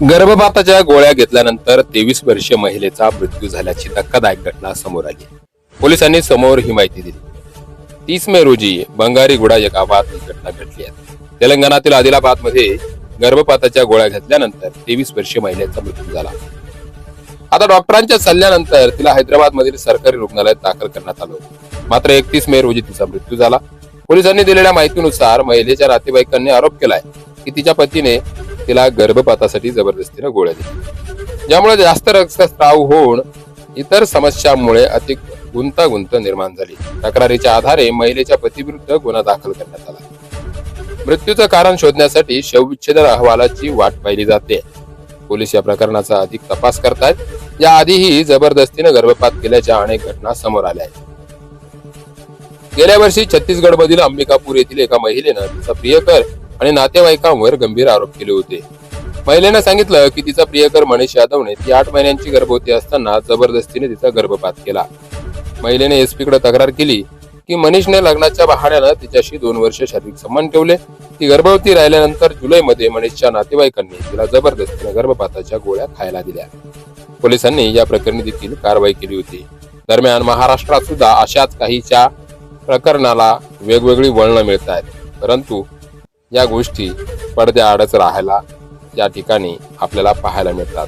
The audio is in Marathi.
गर्भपाताच्या गोळ्या घेतल्यानंतर तेवीस वर्षीय महिलेचा मृत्यू झाल्याची धक्कादायक घटना समोर आली. पोलिसांनी समोर ही माहिती दिली. तीस मे रोजी बंगारीगुडा या गावात ही घटना घडली आहे. तेलंगणातील आदिलाबादमध्ये गर्भपाताच्या गोळ्या घेतल्यानंतर तेवीस वर्षीय महिलेचा मृत्यू झाला. आता डॉक्टरांच्या सल्ल्यानंतर तिला हैदराबाद मधील सरकारी रुग्णालयात दाखल करण्यात आलं मात्र एकतीस मे रोजी तिचा मृत्यू झाला. पोलिसांनी दिलेल्या माहितीनुसार महिलेच्या नातेवाईकांनी आरोप केलाय की तिच्या पतीने तिला गर्भपातासाठी जबरदस्तीनं गोळ्या दिल्या. ज्यामुळे जास्त रक्तस्राव होऊन इतर समस्यांमुळे अधिक गुंतागुंत निर्माण झाली. तक्रारीच्या आधारे महिलेच्या पतीविरुद्ध गुन्हा दाखल करण्यात आला. मृत्यूचं कारण शोधण्यासाठी शवविच्छेदन अहवालाची वाट पाहिली जाते. पोलीस या प्रकरणाचा अधिक तपास करतायत. याआधीही जबरदस्तीने गर्भपात केल्याच्या अनेक घटना समोर आल्या आहेत. गेल्या वर्षी छत्तीसगड मधील अंबिकापूर येथील एका महिलेनं तिचा प्रियकर आणि नातेवाईकांवर गंभीर आरोप केले होते. महिलेनं सांगितलं की तिचा प्रियकर मनीष यादवने ती आठ महिन्यांची गर्भवती असताना जबरदस्तीने तिचा गर्भपात केला. महिलेने एसपी कडे तक्रार केली की मनीषने लग्नाच्या बहाण्यानं तिच्याशी दोन वर्ष शारीरिक संबंध ठेवले. ती गर्भवती राहिल्यानंतर जुलैमध्ये मनीषच्या नातेवाईकांनी तिला जबरदस्तीने गर्भपाताच्या गोळ्या खायला दिल्या. पोलिसांनी या प्रकरणी देखील कारवाई केली होती. दरम्यान महाराष्ट्रात सुद्धा अशाच काहीच्या प्रकरणाला वेगवेगळी वळणं मिळत आहेत परंतु या गोष्टी पडद्याआडच राहायला या ठिकाणी आपल्याला पाहायला मिळतात.